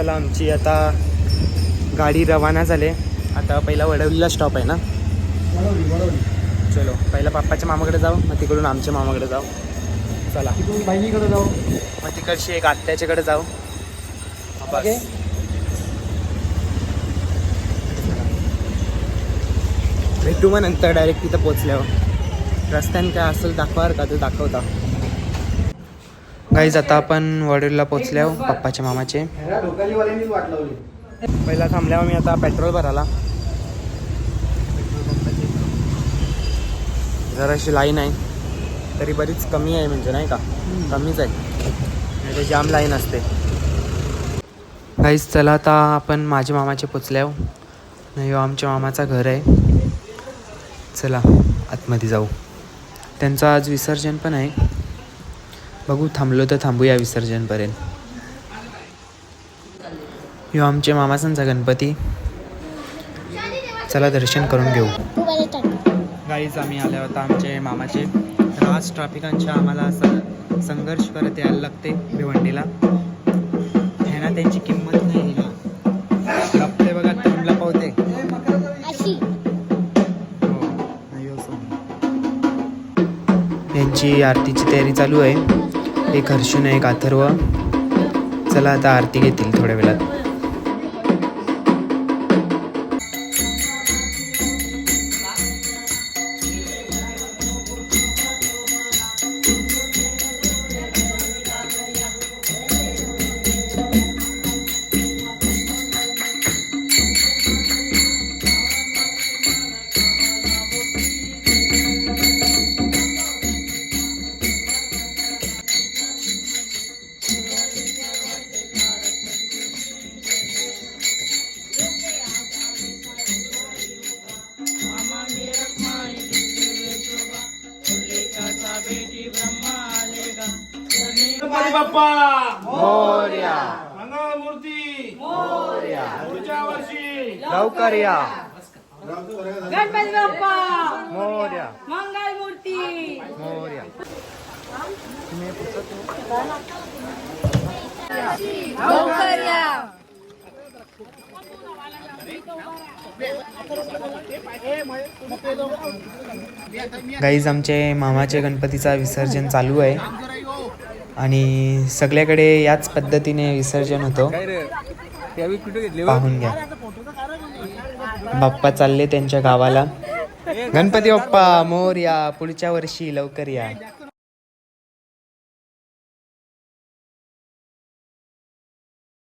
चला आमची आता गाडी रवाना झाले. आता पहिला वडवलीला स्टॉप आहे ना? चलो पहिला पप्पाच्या मामाकडे जाऊ मग तिकडून आमच्या मामाकडे जाऊ. चला. तिकडून बहिणीकडे जाऊ. मग तिकडची एक आत्याच्याकडे जाऊ. बस. भेटू मग नंतर डायरेक्ट तिथं पोचल्यावर. रस्त्याने काय असेल दाखवार का? ते दाखवता. गाईज आता आपण वडीलला पोचल्या पप्पाच्या मामाचे. पहिला थांबल्यावर मी आता पेट्रोल भराला जराशी लाईन आहे. तरी बरीच कमी आहे म्हणजे नाही का? कमीच आहे. म्हणजे जाम लाईन असते. काहीच चला आता आपण माझ्या मामाचे पोचल्या नाही हो, आमच्या मामाचा घर आहे. चला आतमध्ये जाऊ. त्यांचं आज विसर्जन पण आहे. बघू थांबलो तर थांबूया विसर्जनपर्यंत. ह्यो आमचे मामासांचा गणपती. चला दर्शन करून घेऊ. गाईज आम्ही आले होता आमचे मामाचे. राज ट्रॅफिकांच्या आम्हाला असं संघर्ष करत यायला लागते भिवंडीला. ह्यांना त्यांची किंमत नाही लपते बघा टाईमला पावते. हो. यांची आरतीची तयारी चालू आहे. एक हर्षून एक अथर्व. चला आता आरती घेतील थोड्या वेळात. गणपती बाप्पा! मोर्या. मंगळ मूर्ती पुढच्या वर्षी! लवकर या. गणपती बाप्पा! मोर्या. मंगल मूर्ती मोर्या. लवकर या. गाईज आमचे मामाचे गणपतीचा विसर्जन चालू आहे. आणि सगळ्याकडे याच पद्धतीने विसर्जन होतं. पाहून घ्या. बाप्पा चालले त्यांच्या गावाला. गणपती बाप्पा मोर या पुढच्या वर्षी लवकर या.